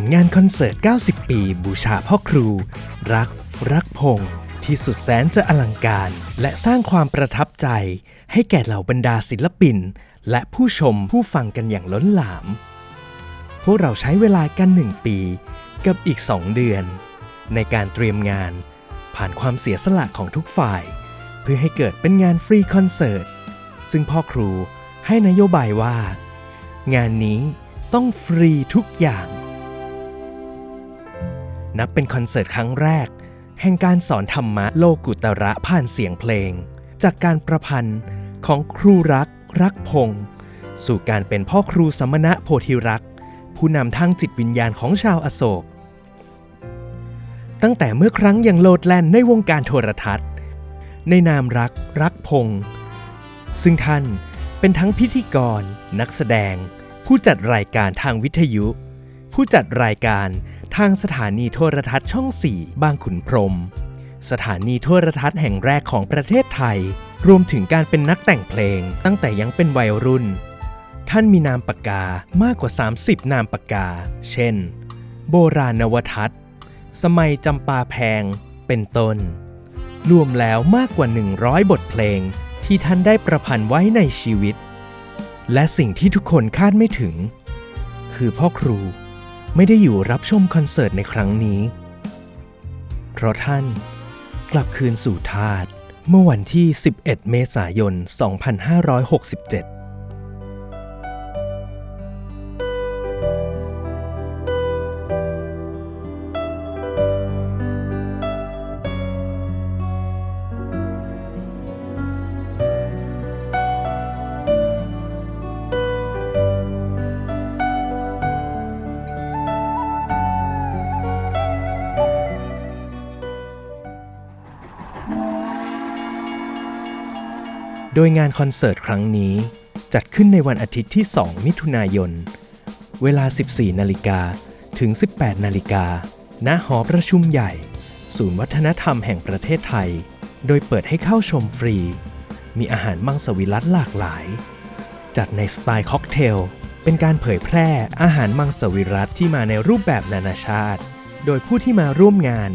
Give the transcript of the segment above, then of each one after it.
นงานคอนเสิร์ต 90 ปี บูชาพ่อครู รัก รักพงษ์ที่สุดแสนจะอลังการ และสร้างความประทับใจ ให้แก่เหล่าบรรดาศิลปิน และผู้ชมผู้ฟังกันอย่างล้นหลาม พวกเราใช้เวลากันหนึ่งปี กับอีกสองเดือน ในการเตรียมงาน ผ่านความเสียสละของทุกฝ่าย เพื่อให้เกิดเป็นงานฟรีคอนเสิร์ต ซึ่งพ่อครูให้นโยบายว่า งานนี้ต้องฟรีทุกอย่าง นับเป็นคอนเสิร์ตครั้งแรก แห่งการสอนธรรมะโลกุตระผ่านเสียงเพลง จากการประพันธ์ของครูรัก รักพงษ์สู่การเป็นพ่อครูสมณะโพธิรัก ผู้นำทางจิตวิญญาณของชาวอโศก ตั้งแต่เมื่อครั้งยังโลดแล่นในวงการโทรทัศน์ ในนามรัก รักพงษ์ซึ่งท่านเป็นทั้งพิธีกร นักแสดง ผู้จัดรายการทางวิทยุ ผู้จัดรายการางสถานีโทรทัศน์ช่อง 4 บางขุนพรม สถานีโทรทัศน์แห่งแรกของประเทศไทย รวมถึงการเป็นนักแต่งเพลง ตั้งแต่ยังเป็นวัยรุ่น ท่านมีนามปากกามากกว่า 30 นามปากกา เช่น โบราณวทัศน์ สมัยจำปาแพง เป็นต้น รวมแล้วมากกว่า 100 บทเพลง ที่ท่านได้ประพันธ์ไว้ในชีวิต และสิ่งที่ทุกคนคาดไม่ถึง คือพ่อครู ไม่ได้อยู่รับชมคอนเสิร์ตในครั้งนี้ เพราะท่านกลับคืนสู่ธาตุเมื่อวันที่ 11 เมษายน 2567 ดยงานคอนเสิร์ตครั้งนี้ จัดขึ้นในวันอาทิตย์ที่ 2 มิถุนายน เวลา 14 นาฬิกาถึง 18 นาฬิกา ณ หอประชุมใหญ่ ศูนย์วัฒนธรรมแห่งประเทศไทย โดยเปิดให้เข้าชมฟรี มีอาหารมังสวิรัตหลากหลาย จัดในสไตล์ค็อกเทล เป็นการเผยแพร่อาหารมังสวิรัตที่มาในรูปแบบนานาชาติ โดยผู้ที่มาร่วมงาน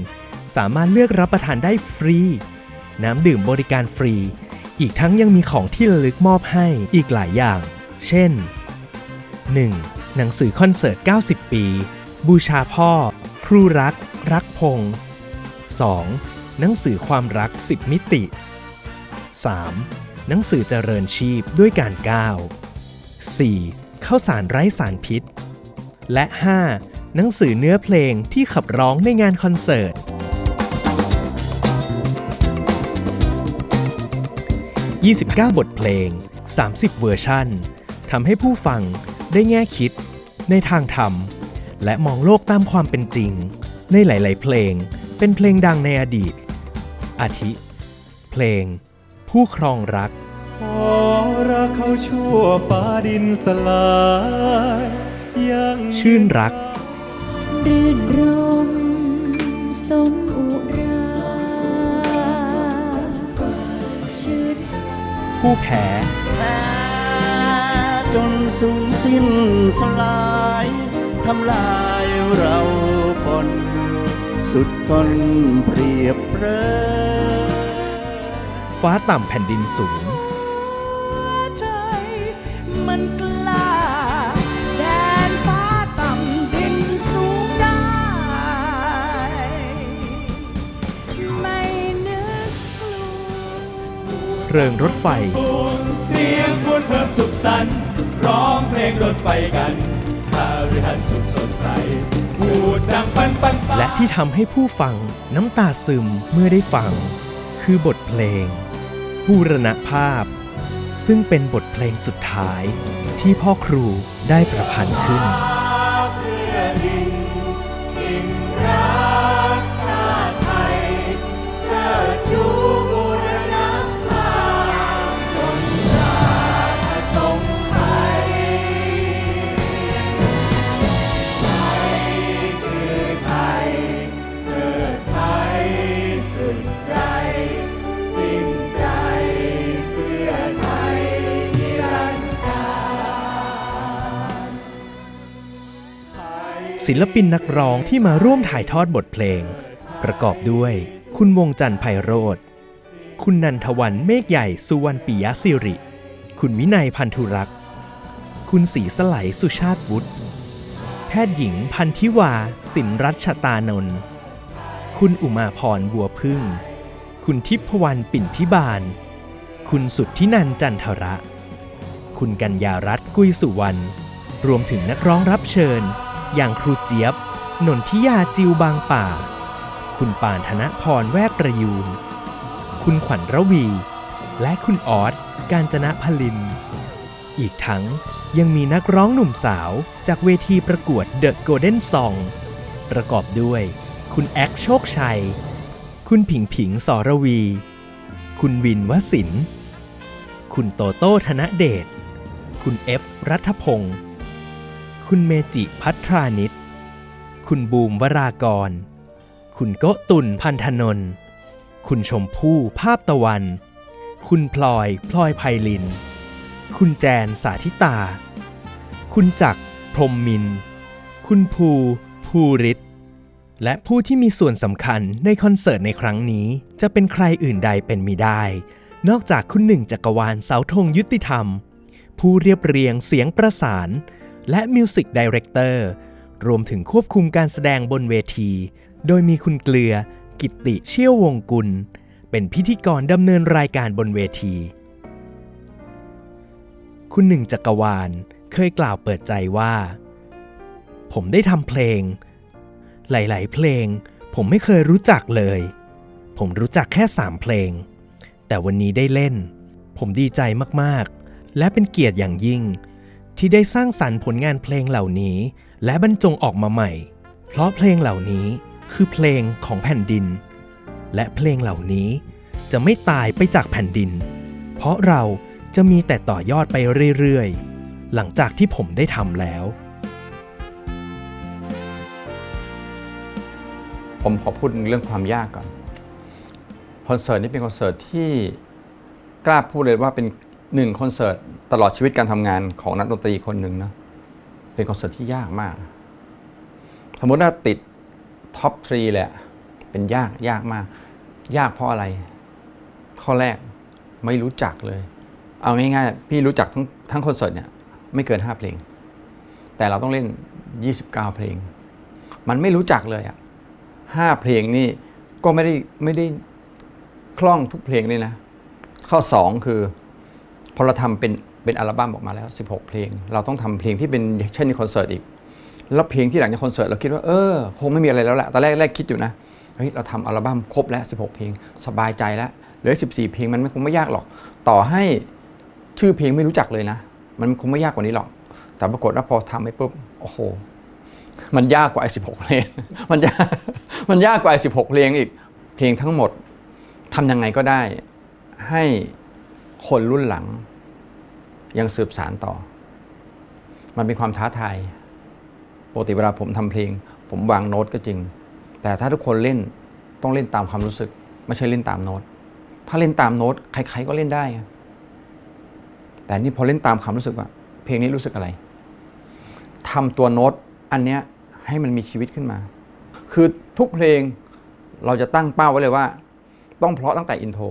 สามารถเลือกรับประทานได้ฟรี น้ำดื่มบริการฟรี อีกทั้งยังมีของที่ระลึกมอบให้อีกหลายอย่าง เช่น 1. หนังสือคอนเสิร์ต 90 ปี บูชาพ่อ ครูรัก รักพงษ์ 2. หนังสือความรัก 10 มิติ 3. หนังสือเจริญชีพด้วยการก้าว 4. ข้าวสารไร้สารพิษ และ 5. หนังสือเนื้อเพลงที่ขับร้องในงานคอนเสิร์ต 29 บทเพลง 30 เวอร์ชันทำให้ผู้ฟังได้แง่คิด ในทางธรรม และมองโลกตามความเป็นจริง ในหลาย ๆ เพลง เป็นเพลงดังในอดีต อาทิ เพลง ผู้ครองรัก ขอรักเขาชั่วฟ้าดินสลายยังชื่นรักรื่นรมสม ผู้แพ้แพ้จนสูญสิ้นสลายทำลายเราปนสุดทนเปรียบเปรยฟ้าต่ำแผ่นดินสูง ใจมันกล้ ริงรถไฟเสียงพูดเพิ่มสุขสันต์ร้องเพลงรถไฟกันพาริหันสุดสดใสพูดดังปันปันปันและที่ทำให้ผู้ฟังน้ำตาซึมเมื่อได้ฟัง คือบทเพลง บูรณภาพ ซึ่งเป็นบทเพลงสุดท้ายที่พ่อครูได้ประพันธ์ขึ้น ศิลปินนักร้องที่มาร่วมถ่ายทอดบทเพลง ประกอบด้วย คุณวงจันทร์ไพโรธคุณนันทวันเมฆใหญ่สุวรรณปิยสิริ คุณวินัยพันธุรักษ์คุณศรีสไหลสุชาติวุฒิแพทย์หญิงพันธิวา สินรัชตานนท์คุณอุมาพรบัวพึ่ง คุณทิพวรรณปิ่นพิบาล คุณสุทธินันจันทระ คุณกัญญารัตน์กุยสุวรรณรวมถึงนักร้องรับเชิญ อย่างครูเจี๊ยบนนทิยาจิวบางป่า คุณปานธนพรแวกประยูน คุณขวัญระวี และคุณออสการจนะพลิน อีกทั้งยังมีนักร้องหนุ่มสาวจากเวทีประกวด The Golden Song ประกอบด้วย คุณแอคโชคชัย คุณผิงผิงสรวี คุณวินวสิน คุณโตโต้ธนเดช คุณเอฟรัฐพงศ์ คุณเมจิพัทรานิตคุณบูมวรากร คุณโกตุนพันธนนท์คุณชมพู่ภาพตะวัน คุณพลอยพลอยไพลิน คุณแจนสาธิตา คุณจักรพรมมิน คุณภูภูริศและผู้ที่มีส่วนสำคัญในคอนเสิร์ตในครั้งนี้ จะเป็นใครอื่นใดเป็นมิได้ นอกจากคุณหนึ่งจักรวาลเสาธงยุติธรรม ผู้เรียบเรียงเสียงประสาน และมิวสิกดีเรคเตอร์รวมถึงควบคุมการแสดงบนเวที โดยมีคุณเกลือ กิติเชี่ยววงกุล เป็นพิธีกรดำเนินรายการบนเวที คุณหนึ่งจักรวาลเคยกล่าวเปิดใจว่า ผมได้ทำเพลง หลาย ๆ เพลง ผมไม่เคยรู้จักเลย ผมรู้จักแค่3เพลง แต่วันนี้ได้เล่น ผมดีใจมาก ๆ และเป็นเกียรติอย่างยิ่ง ที่ได้สร้างสรรค์ผลงานเพลงเหล่านี้ และบรรจงออกมาใหม่ เพราะเพลงเหล่านี้คือเพลงของแผ่นดิน และเพลงเหล่านี้จะไม่ตายไปจากแผ่นดิน เพราะเราจะมีแต่ต่อยอดไปเรื่อยๆ หลังจากที่ผมได้ทำแล้ว ผมขอพูดเรื่องความยากก่อน คอนเสิร์ตนี้เป็นคอนเสิร์ตที่กล้าพูดเลยว่าเป็น หนึ่งคอนเสิร์ตตลอดชีวิตการทำงานของนักดนตรีคนหนึ่งนะเป็นคอนเสิร์ตที่ยากมาก สมมติว่าติดท็อปทรีเละ เป็นยากยากมาก ยากเพราะอะไร ข้อแรกไม่รู้จักเลย เอาง่ายๆ พี่รู้จักทั้งทั้งคอนเสิร์ตเนี่ยไม่เกิน 5 เพลง แต่เราต้องเล่น 29 เพลง มันไม่รู้จักเลยอะห้าเพลงนี่ก็ไม่ได้ไม่ได้คล่องทุกเพลงเลยนะ ข้อ 2 คือ พอเราทำเป็นเป็นอัลบั้มออกมาแล้ว 16 เพลง เราต้องทำเพลงที่เป็นเช่นในคอนเสิร์ตอีก แล้วเพลงที่หลังจากคอนเสิร์ตเราคิดว่าเออคงไม่มีอะไรแล้วแหละตอนแรกแรกคิดอยู่นะเฮ้ยเราทำอัลบั้มครบแล้ว 16 เพลง สบายใจแล้วเหลือ 14 เพลงมันคงไม่ยากหรอก ต่อให้ชื่อเพลงไม่รู้จักเลยนะ มันคงไม่ยากกว่านี้หรอก แต่ปรากฏว่าพอทำไปปุ๊บโอ้โหมันยากกว่าไอ้16เพลง มันยาก มันยากกว่าไอ้16เพลงอีก เพลงทั้งหมดทำยังไงก็ได้ให้ คนรุ่นหลัง ยังสืบสารต่อ มันเป็นความท้าทายปกติเวลาผมทำเพลง ผมวางโน้ตก็จริง แต่ถ้าทุกคนเล่นต้องเล่นตามความรู้สึก ไม่ใช่เล่นตามโน้ต ถ้าเล่นตามโน้ตใครๆก็เล่นได้ แต่นี่พอเล่นตามความรู้สึกว่าเพลงนี้รู้สึกอะไรทำตัวโน้ตอันเนี้ยให้มันมีชีวิตขึ้นมา คือทุกเพลงเราจะตั้งเป้าไว้เลยว่า ต้องเพราะตั้งแต่อินโทร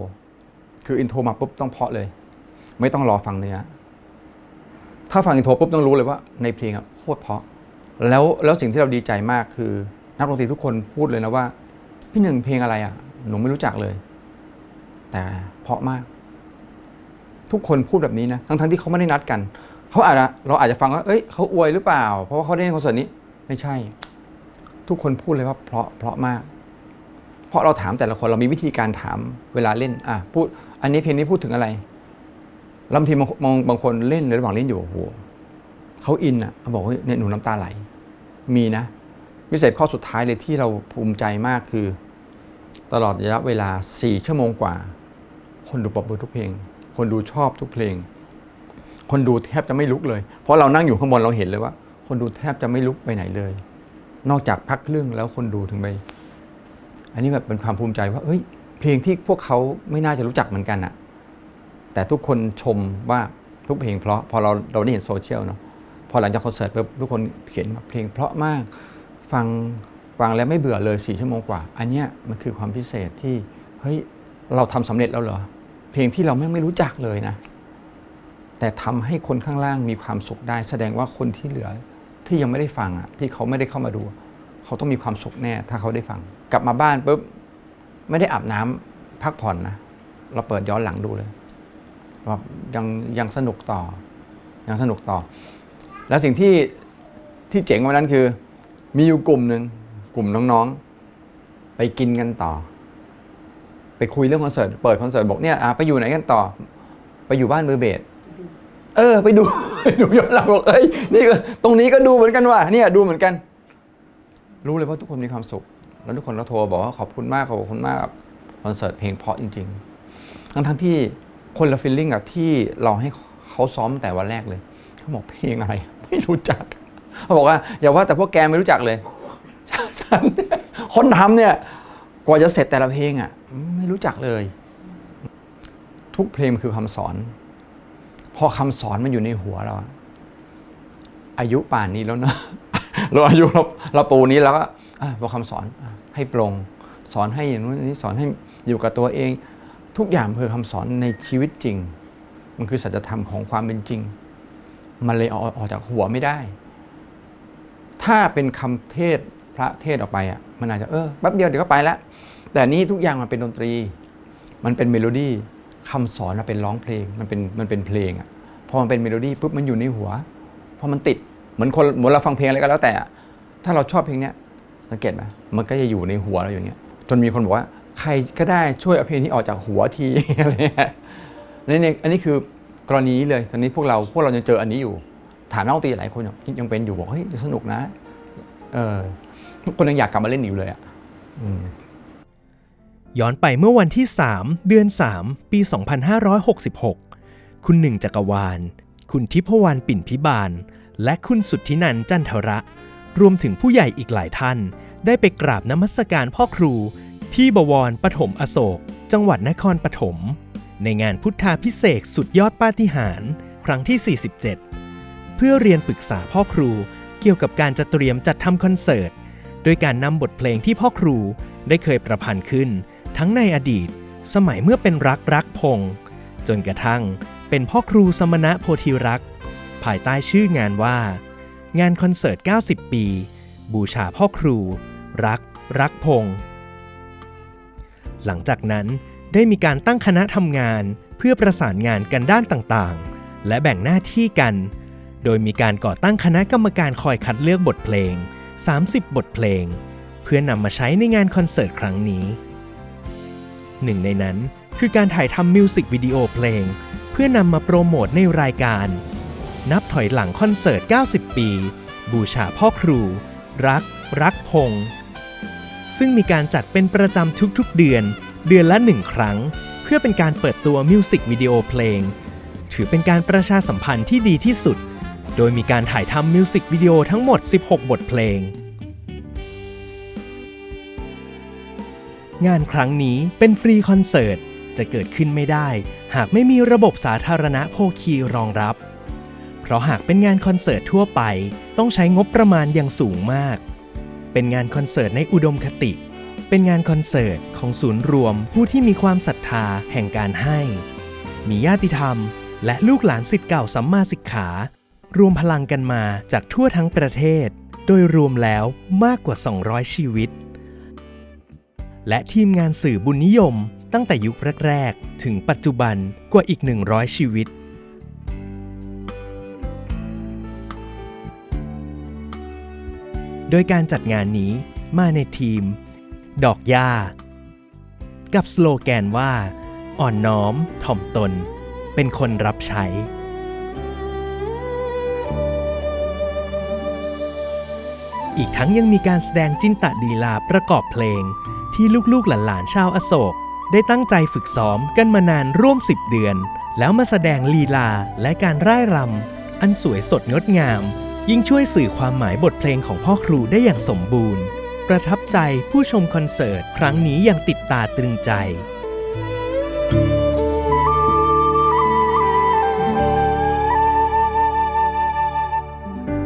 คืออินโทรมาปุ๊บต้องเพาะเลย ไม่ต้องรอฟังเนื้อถ้าฟังอินโทรปุ๊บต้องรู้เลยว่าในเพลงอะโคตรเพาะ แล้วแล้วสิ่งที่เราดีใจมากคือ นักดนตรีทุกคนพูดเลยนะว่า พี่หนึ่งเพลงอะไรอะหนูไม่รู้จักเลย แต่เพาะมาก ทุกคนพูดแบบนี้นะทั้งๆที่เขาไม่ได้นัดกันเขาอาจจะเราอาจจะฟังว่าเอ้ยเขาอวยหรือเปล่า เพราะว่าเขาได้ในคอนเสิร์ตนี้ ไม่ใช่ ทุกคนพูดเลยว่าเพราะเพราะมาก เพราะเราถามแต่ละคนเรามีวิธีการถามเวลาเล่นอะพูด อันนี้เพลงนี้พูดถึงอะไรล้วบางทีบางบางบางคนเล่นในระหว่างเล่นอยู่โอ้โหเขาอินอะเขาบอกว่าเนี่ยหนูน้ำตาไหล มีนะพิเศษข้อสุดท้ายเลยที่เราภูมิใจมากคือ ตลอดระยะเวลาสี่ชั่วโมงกว่า คนดูปรบมือทุกเพลง คนดูชอบทุกเพลง คนดูแทบจะไม่ลุกเลย เพราะเรานั่งอยู่ข้างบนเราเห็นเลยว่า คนดูแทบจะไม่ลุกไปไหนเลย นอกจากพักเครื่องแล้วคนดูถึงไปอันนี้แบบเป็นความภูมิใจว่าเฮ้ย เพลงที่พวกเขาไม่น่าจะรู้จักเหมือนกันอะแต่ทุกคนชมว่าทุกเพลงเพราะพอเราเราได้เห็นโซเชียลเนาะพอหลังจากคอนเสิร์ตปุ๊บทุกคนเขียนว่าเพลงเพราะมากฟังฟังแล้วไม่เบื่อเลยสี่ชั่วโมงกว่า อันเนี้ยมันคือความพิเศษที่เฮ้ยเราทำสำเร็จแล้วเหรอเพลงที่เราไม่ไม่รู้จักเลยนะ แต่ทำให้คนข้างล่างมีความสุขได้ แสดงว่าคนที่เหลือที่ยังไม่ได้ฟังอะที่เขาไม่ได้เข้ามาดู เขาต้องมีความสุขแน่ถ้าเขาได้ฟัง กลับมาบ้านปุ๊บ ไม่ได้อาบน้ำพักผ่อนนะ เราเปิดย้อนหลังดูเลยว่ายังยังสนุกต่อ ยังสนุกต่อ แล้วสิ่งที่ที่เจ๋งว่านั้นคือ มีอยู่กลุ่มหนึ่งกลุ่มน้องๆ ไปกินกันต่อ ไปคุยเรื่องคอนเสิร์ตเปิดคอนเสิร์ตบอกเนี่ยไปอยู่ไหนกันต่อ ไปอยู่บ้านมือเบสเออ ไปดูดูย้อนหลังบอกเอ้ยนี่ก็ตรงนี้ก็ดูเหมือนกันว่ะเนี่ยดูเหมือนกัน รู้เลยว่าทุกคนมีความสุข แล้วทุกคนก็โทรบอกว่าขอบคุณมากขอบคุณมากกับคอนเสิร์ตเพลงเพราะจริงๆทั้งทั้งๆที่คนละฟีลลิ่งกับที่เราให้เขาซ้อมแต่วันแรกเลยเขาบอกเพลงอะไร ไม่รู้จักเขาบอกว่าอย่าว่าแต่พวกแกไม่รู้จักเลยฉันคนทำเนี่ยกว่าจะเสร็จแต่ละเพลงอะ ไม่รู้จักเลย ทุกเพลงคือคำสอน พอคำสอนมันอยู่ในหัวเรา อายุป่านนี้แล้วเนอะเราอายุเราเราปูนี้แล้วก็ อะพอคำสอนอให้ปรงสอนให้อย่างนู้นนี้สอนให้อยู่กับตัวเอง ทุกอย่างคือคำสอนในชีวิตจริง มันคือสัจธรรมของความเป็นจริง มันเลยเอาออกจากหัวไม่ได้ ถ้าเป็นคำเทศพระเทศออกไปอะมันอาจจะเออแป๊บเดียวเดี๋ยวก็ไปล้วแต่นี่ทุกอย่างมันเป็นดนตรี มันเป็นเมโลดี้คำสอนมันเป็นร้องเพลงมันเป็นมันเป็นเพลงอะพอมันเป็นเมโลดี้ปุ๊บมันอยู่ในหัวพอมันติดเหมือนคนเหมือนเราฟังเพลงอะไรก็แล้วแต่อะถ้าเราชอบเพลงเนี้ย สังเกตไหมมันก็จะอยู่ในหัวเราอย่างเงี้ยจนมีคนบอกว่าใครก็ได้ช่วยเอาเพลงนี้ออกจากหัวทีอะไรเงี้ยนี่นี่อันนี้คือกรณีนี้เลย ตอนนี้พวกเราพวกเรายังเจออันนี้อยู่ถามนักดนตรีหลายคนยังเป็นอยู่บอกเฮ้ยสนุกนะเออคนยังอยากกลับมาเล่นอยู่เลยอะย้อนไปเมื่อวันที่ 3 เดือน 3 ปี 2566 คุณหนึ่งจักรวาล คุณทิพวรรณปิ่นพิบาล และคุณสุทธินันท์จันทระ รวมถึงผู้ใหญ่อีกหลายท่าน ได้ไปกราบนมัสการพ่อครู ที่บวรปฐมอโศก จังหวัดนครปฐมในงานพุทธาพิเศษสุดยอดปาฏิหาริย์ครั้งที่ 47 เพื่อเรียนปรึกษาพ่อครูเกี่ยวกับการจะเตรียมจัดทำคอนเสิร์ต โดยการนำบทเพลงที่พ่อครูได้เคยประพันธ์ขึ้น ทั้งในอดีต สมัยเมื่อเป็นรักรักพง จนกระทั่งเป็นพ่อครูสมณะโพธิรัก ภายใต้ชื่องานว่า งานคอนเสิร์ต 90 ปี บูชาพ่อครู รัก รักพงศ์หลังจากนั้นได้มีการตั้งคณะทำงานเพื่อประสานงานกันด้านต่างๆ และแบ่งหน้าที่กัน โดยมีการก่อตั้งคณะกรรมการคอยคัดเลือกบทเพลง 30 บทเพลง เพื่อนำมาใช้ในงานคอนเสิร์ตครั้งนี้ หนึ่งในนั้นคือการถ่ายทำมิวสิกวิดีโอเพลง เพื่อนำมาโปรโมทในรายการ นับถอยหลังคอนเสิร์ต 90 ปี บูชาพ่อครู รัก รักพงศ์ซึ่งมีการจัดเป็นประจำทุกๆเดือน เดือนละหนึ่งครั้ง เพื่อเป็นการเปิดตัวมิวสิกวิดีโอเพลง ถือเป็นการประชาสัมพันธ์ที่ดีที่สุด โดยมีการถ่ายทำมิวสิกวิดีโอทั้งหมด 16 บทเพลง งานครั้งนี้เป็นฟรีคอนเสิร์ต จะเกิดขึ้นไม่ได้ หากไม่มีระบบสาธารณะโภคีรองรับ เพราะหากเป็นงานคอนเสิร์ตทั่วไป ต้องใช้งบประมาณอย่างสูงมาก เป็นงานคอนเสิร์ตในอุดมคติ เป็นงานคอนเสิร์ตของศูนย์รวมผู้ที่มีความศรัทธาแห่งการให้ มีญาติธรรม และลูกหลานสิทธิ์เก่าสัมมาสิกขารวมพลังกันมาจากทั่วทั้งประเทศ โดยรวมแล้วมากกว่า 200 ชีวิต และทีมงานสื่อบุญนิยมตั้งแต่ยุคแรก ๆ ถึงปัจจุบันกว่าอีก 100 ชีวิต โดยการจัดงานนี้มาในทีม ดอกย่า กับสโลแกนว่า อ่อนน้อมถ่อมตน เป็นคนรับใช้ อีกทั้งยังมีการแสดงจินตะดีลาประกอบเพลง ที่ลูกๆหลานๆชาวอโศก ได้ตั้งใจฝึกซ้อมกันมานานร่วม 10 เดือน แล้วมาแสดงลีลาและการร่ายรำอันสวยสดงดงาม ยิ่งช่วยสื่อความหมายบทเพลงของพ่อครูได้อย่างสมบูรณ์ ประทับใจผู้ชมคอนเสิร์ตครั้งนี้อย่างติดตาตรึงใจ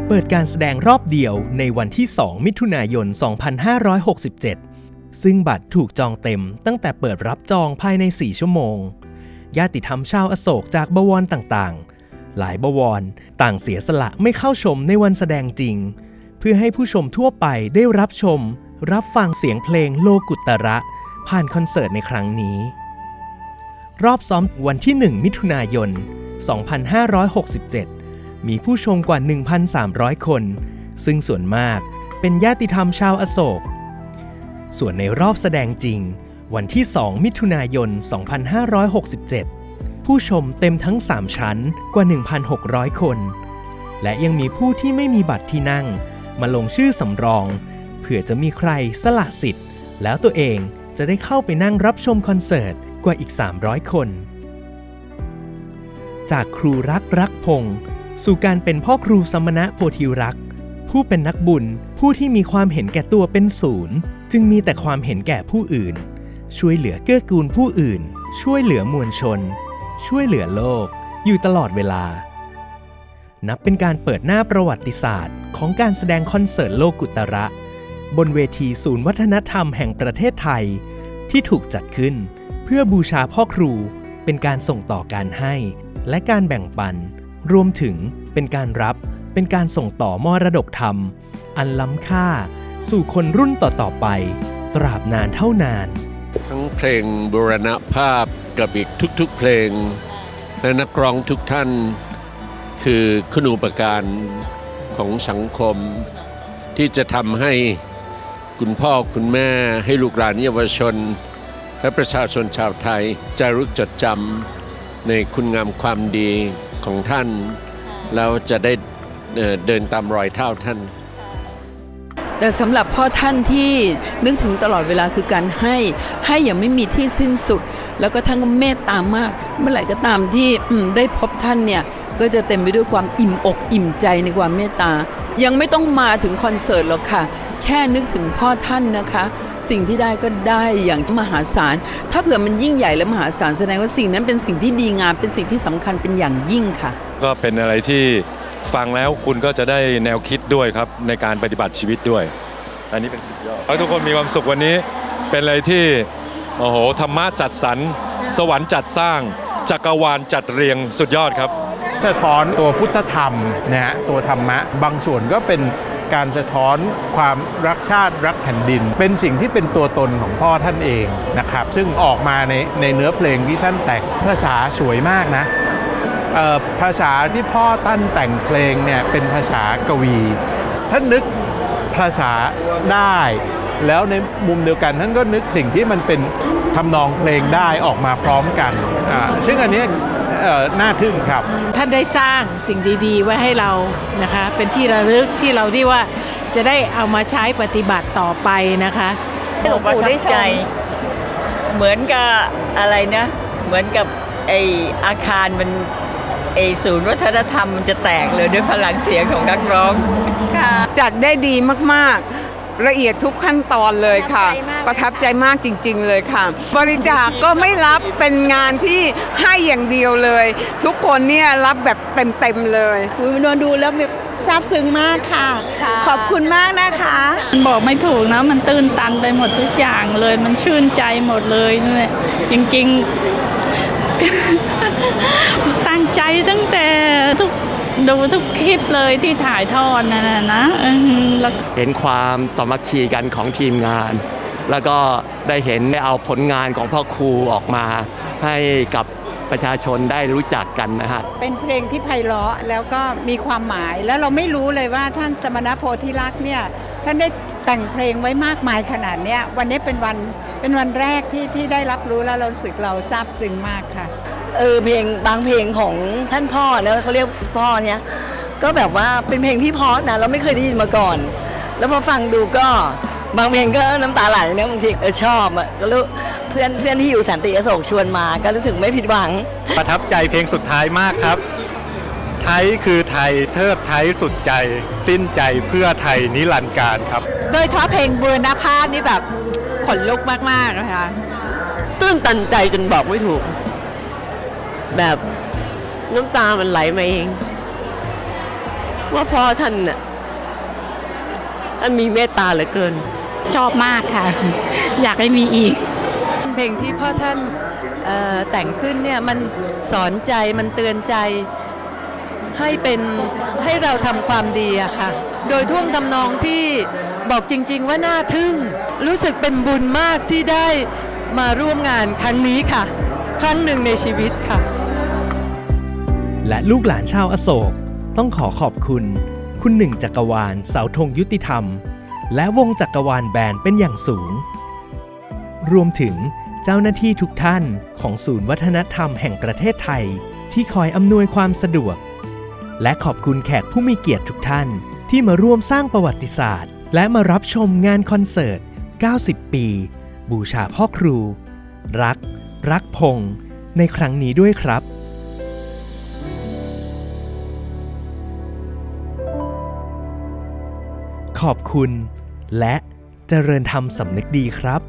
เปิดการแสดงรอบเดียวในวันที่ 2 มิถุนายน 2567 ซึ่งบัตรถูกจองเต็มตั้งแต่เปิดรับจองภายใน 4 ชั่วโมง ญาติธรรมชาวอโศกจากบวรต่างๆ หลายบวรต่างเสียสละไม่เข้าชมในวันแสดงจริง เพื่อให้ผู้ชมทั่วไปได้รับชม รับฟังเสียงเพลงโลกุตระ ผ่านคอนเสิร์ตในครั้งนี้ รอบซ้อมวันที่ 1 มิถุนายน 2567 มีผู้ชมกว่า 1,300 คน ซึ่งส่วนมากเป็นญาติธรรมชาวอโศก ส่วนในรอบแสดงจริง วันที่ 2 มิถุนายน 2567 ผู้ชมเต็มทั้ง 3 ชั้นกว่า 1,600 คน และยังมีผู้ที่ไม่มีบัตรที่นั่ง มาลงชื่อสำรอง เผื่อจะมีใครสละสิทธิ์ แล้วตัวเองจะได้เข้าไปนั่งรับชมคอนเสิร์ตกว่าอีก 300 คน จากครูรักรักพงศ์สู่การเป็นพ่อครูสมณะโพธิรักษ์ผู้เป็นนักบุญผู้ที่มีความเห็นแก่ตัวเป็นศูนย์ จึงมีแต่ความเห็นแก่ผู้อื่น ช่วยเหลือเกื้อกูลผู้อื่น ช่วยเหลือมวลชน ช่วยเหลือโลก อยู่ตลอดเวลา นับเป็นการเปิดหน้าประวัติศาสตร์ ของการแสดงคอนเสิร์ตโลกุตระ บนเวทีศูนย์วัฒนธรรมแห่งประเทศไทย ที่ถูกจัดขึ้น เพื่อบูชาพ่อครู เป็นการส่งต่อการให้ และการแบ่งปัน รวมถึงเป็นการรับเป็นการส่งต่อมรดกธรรม อันล้ำค่า สู่คนรุ่นต่อๆไป ตราบนานเท่านาน ทั้งเพลงบูรณภาพกับอีกทุกๆเพลง และนักร้องทุกท่าน คือคุณูปการของสังคม ที่จะทำให้คุณพ่อคุณแม่ให้ลูกหลานเยาวชน และประชาชนชาวไทยจะรึกจดจำในคุณงามความดีของท่าน แล้วจะได้เอ่อเดินตามรอยเท้าท่าน แต่สำหรับพ่อท่านที่นึกถึงตลอดเวลาคือการให้ ให้อย่างไม่มีที่สิ้นสุด แล้วก็ท่านก็เมตตามาก เมื่อไหร่ก็ตามที่ได้พบท่านเนี่ยก็จะเต็มไปด้วยความอิ่มอกอิ่มใจในความเมตตา ยังไม่ต้องมาถึงคอนเสิร์ตหรอกค่ะ แค่นึกถึงพ่อท่านนะคะ สิ่งที่ได้ก็ได้อย่างมหาศาล ถ้าเผื่อมันยิ่งใหญ่และมหาศาลแสดงว่าสิ่งนั้นเป็นสิ่งที่ดีงามเป็นสิ่งที่สำคัญเป็นอย่างยิ่งค่ะ ก็เป็นอะไรที่ ฟังแล้วคุณก็จะได้แนวคิดด้วยครับ ในการปฏิบัติชีวิตด้วย อันนี้เป็นสุดยอดขอให้ทุกคนมีความสุขวันนี้ เป็นอะไรที่โอ้โหธรรมะจัดสรรสวรรค์จัดสร้าง จักรวาลจัดเรียงสุดยอดครับ สะท้อนตัวพุทธธรรมนะฮะตัวธรรมะ บางส่วนก็เป็นการสะท้อนความรักชาติรักแผ่นดิน เป็นสิ่งที่เป็นตัวตนของพ่อท่านเองนะครับ ซึ่งออกมาในในเนื้อเพลงที่ท่านแต่งภาษาสวยมากนะ ภาษาที่พ่อท่านแต่งเพลงเนี่ยเป็นภาษากวี ท่านนึกภาษาได้ แล้วในมุมเดียวกันท่านก็นึกสิ่งที่มันเป็นทำนองเพลงได้ออกมาพร้อมกันอ่าซึ่งอันเนี้ยเอ่อน่าทึ่งครับ ท่านได้สร้างสิ่งดีๆ ไว้ให้เรานะคะเป็นที่ระลึกที่เราที่ว่าจะได้เอามาใช้ปฏิบัติต่อไปนะคะหลวงปู่ได้ใจเหมือนกับอะไรนะ เหมือนกับไออาคารมัน ไอศูนย์วัฒนธรรมมันจะแตกเลยด้วยพลังเสียงของนักร้องจัดได้ดีมาก ๆ ละเอียดทุกขั้นตอนเลยค่ะ ประทับใจมากจริง ๆ เลยค่ะ บริจาคก็ไม่รับเป็นงานที่ให้อย่างเดียวเลย ทุกคนเนี่ยรับแบบเต็ม ๆ เลยนอนดูแล้วแบบซาบซึ้งมากค่ะ ขอบคุณมากนะคะ บอกไม่ถูกนะ มันตื้นตันไปหมดทุกอย่างเลย มันชื่นใจหมดเลยเนี่ยจริงๆมันตั้ง ใจตั้งแต่ทุกดูทุกคลิปเลยที่ถ่ายทอดนะนะนะอืมแล้วเห็นความสามัคคีกันของทีมงาน แล้วก็ได้เห็นได้เอาผลงานของพ่อครูออกมาให้กับประชาชนได้รู้จักกันนะฮะ เป็นเพลงที่ไพเราะแล้วก็มีความหมายแล้วเราไม่รู้เลยว่าท่านสมณโพธิลักษณ์เนี่ยท่านได้แต่งเพลงไว้มากมายขนาดเนี้ยวันนี้เป็นวันเป็นวันแรกที่ที่ได้รับรู้แล้วเรารู้สึกเราซาบซึ้งมากค่ะ เออเพลงบางเพลงของท่านพ่อเนอะเขาเรียกพ่อเนี่ยก็แบบว่าเป็นเพลงที่เพราะนะเราไม่เคยได้ยินมาก่อน แล้วพอฟังดูก็บางเพลงก็น้ำตาไหลนะบางทีเออชอบอะก็รู้เพื่อนเพื่อนที่อยู่สันติอโศกชวนมา ก็รู้สึกไม่ผิดหวัง ประทับใจเพลงสุดท้ายมากครับ ไทยคือไทยเทิดไทยสุดใจ สิ้นใจเพื่อไทยนิรันดร์การครับ โดยเฉพาะเพลงบูรณภาพนี่แบบขนลุกมากๆนะคะตื้นตันใจจนบอกไม่ถูก แบบน้ำตามันไหลมาเอง ว่าพ่อท่านน่ะท่านมีเมตตาเหลือเกิน ชอบมากค่ะ อยากให้มีอีก เพลงที่พ่อท่านเอ่อแต่งขึ้นเนี่ยมันสอนใจมันเตือนใจให้เป็นให้เราทำความดีอะค่ะ โดยท่วงทำนองที่บอกจริง ๆ ว่าน่าทึ่ง รู้สึกเป็นบุญมากที่ได้มาร่วมงานครั้งนี้ค่ะ ครั้งหนึ่งในชีวิตค่ะ และลูกหลานชาวอโศก ต้องขอขอบคุณ คุณหนึ่งจักรวาลเสาธงยุติธรรม และวงจักรวาลแบนด์เป็นอย่างสูง รวมถึงเจ้าหน้าที่ทุกท่านของศูนย์วัฒนธรรมแห่งประเทศไทย ที่คอยอำนวยความสะดวก และขอบคุณแขกผู้มีเกียรติทุกท่าน ที่มาร่วมสร้างประวัติศาสตร์ และมารับชมงานคอนเสิร์ต 90 ปี บูชาพ่อครู รัก รักพงษ์ในครั้งนี้ด้วยครับขอบคุณ และเจริญธรรมสำนึกดีครับ